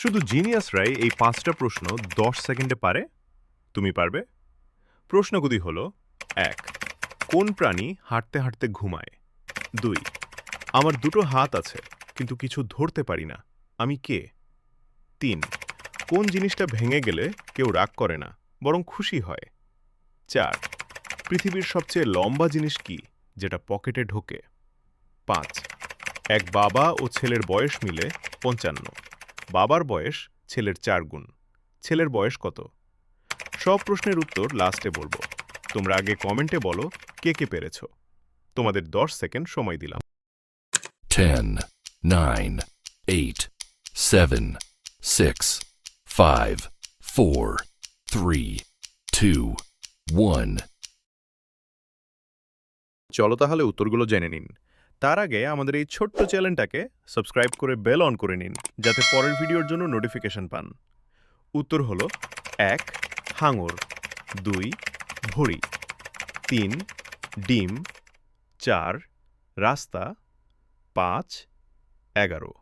শুধু জিনিয়াসরাই এই পাঁচটা প্রশ্ন দশ সেকেন্ডে পারে? তুমি পারবে? প্রশ্নগুলি হল, এক, কোন প্রাণী হাঁটতে হাঁটতে ঘুমায়? দুই, আমার দুটো হাত আছে, কিন্তু কিছু ধরতে পারি না, আমি কে? তিন, কোন জিনিসটা ভেঙে গেলে কেউ রাগ করে না, বরং খুশি হয়? চার, পৃথিবীর সবচেয়ে লম্বা জিনিস কি, যেটা পকেটে ঢোকে? পাঁচ, এক বাবা ও ছেলের বয়স মিলে পঞ্চান্ন। বাবার বয়স ছেলের চার গুণ। ছেলের বয়স কত? সব প্রশ্নের উত্তর লাস্টে বলব। তোমরা আগে কমেন্টে বলো কে কে পেরেছ। তোমাদের দশ সেকেন্ড সময় দিলাম। 10, 9, 8, 7, 6, 5, 4, 3, 2, 1. চলো তাহলে উত্তরগুলো জেনে নিন। তার আগে আমাদের এই ছোট্ট চ্যানেলটাকে সাবস্ক্রাইব করে বেল অন করে নিন, যাতে পরের ভিডিওর জন্য নোটিফিকেশন পান। উত্তর হলো এক, হাঙর, দুই, ভড়ি, তিন, ডিম, চার, রাস্তা, পাঁচ, এগারো।